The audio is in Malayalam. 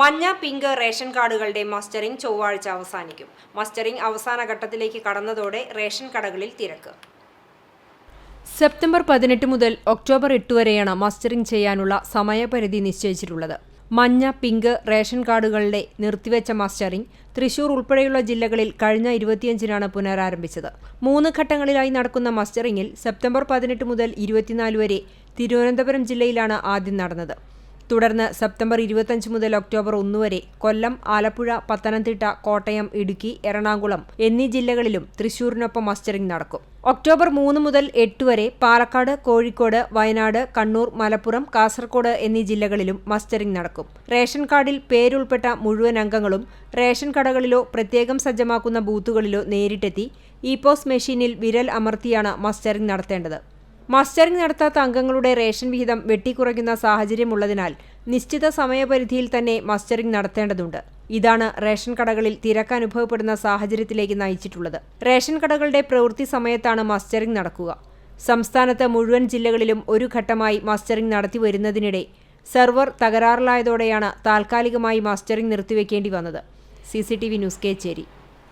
മഞ്ഞ പിങ്ക് റേഷൻ കാർഡുകളുടെ മസ്റ്ററിംഗ് ചൊവ്വാഴ്ച അവസാനിക്കും. മസ്റ്ററിംഗ് അവസാന ഘട്ടത്തിലേക്ക് കടന്നതോടെ റേഷൻ കടകളിൽ തിരക്ക്. സെപ്റ്റംബർ പതിനെട്ട് മുതൽ ഒക്ടോബർ എട്ട് വരെയാണ് മസ്റ്ററിംഗ് ചെയ്യാനുള്ള സമയപരിധി നിശ്ചയിച്ചിട്ടുള്ളത്. മഞ്ഞ പിങ്ക് റേഷൻ കാർഡുകളുടെ നിർത്തിവെച്ച മസ്റ്ററിംഗ് തൃശൂർ ഉൾപ്പെടെയുള്ള ജില്ലകളിൽ കഴിഞ്ഞ ഇരുപത്തിയഞ്ചിനാണ് പുനരാരംഭിച്ചത്. മൂന്ന് ഘട്ടങ്ങളിലായി നടക്കുന്ന മസ്റ്ററിംഗിൽ സെപ്റ്റംബർ പതിനെട്ട് മുതൽ ഇരുപത്തിനാല് വരെ തിരുവനന്തപുരം ജില്ലയിലാണ് ആദ്യം നടന്നത്. തുടർന്ന് സെപ്റ്റംബർ ഇരുപത്തഞ്ച് മുതൽ ഒക്ടോബർ ഒന്ന് വരെ കൊല്ലം ആലപ്പുഴ പത്തനംതിട്ട കോട്ടയം ഇടുക്കി എറണാകുളം എന്നീ ജില്ലകളിലും തൃശൂരിനൊപ്പം മസ്റ്ററിംഗ് നടക്കും. ഒക്ടോബർ മൂന്ന് മുതൽ എട്ട് വരെ പാലക്കാട് കോഴിക്കോട് വയനാട് കണ്ണൂർ മലപ്പുറം കാസർഗോഡ് എന്നീ ജില്ലകളിലും മസ്റ്ററിംഗ് നടക്കും. റേഷൻ കാർഡിൽ പേരുൾപ്പെട്ട മുഴുവൻ അംഗങ്ങളും റേഷൻ കടകളിലോ പ്രത്യേകം സജ്ജമാക്കുന്ന ബൂത്തുകളിലോ നേരിട്ടെത്തി ഇ പോസ് മെഷീനിൽ വിരൽ അമർത്തിയാണ് മസ്റ്ററിംഗ് നടത്തേണ്ടത്. മസ്റ്ററിംഗ് നടത്താത്ത അംഗങ്ങളുടെ റേഷൻ വിഹിതം വെട്ടിക്കുറയ്ക്കുന്ന സാഹചര്യമുള്ളതിനാൽ നിശ്ചിത സമയപരിധിയിൽ തന്നെ മസ്റ്ററിംഗ് നടത്തേണ്ടതുണ്ട്. ഇതാണ് റേഷൻ കടകളിൽ തിരക്ക് അനുഭവപ്പെടുന്ന സാഹചര്യത്തിലേക്ക് നയിച്ചിട്ടുള്ളത്. റേഷൻ കടകളുടെ പ്രവൃത്തി സമയത്താണ് മസ്റ്ററിംഗ് നടക്കുക. സംസ്ഥാനത്ത് മുഴുവൻ ജില്ലകളിലും ഒരു ഘട്ടമായി മസ്റ്ററിംഗ് നടത്തി വരുന്നതിനിടെ സെർവർ തകരാറിലായതോടെയാണ് താൽക്കാലികമായി മസ്റ്ററിംഗ് നിർത്തിവെക്കേണ്ടി വന്നത്. C news Kecheri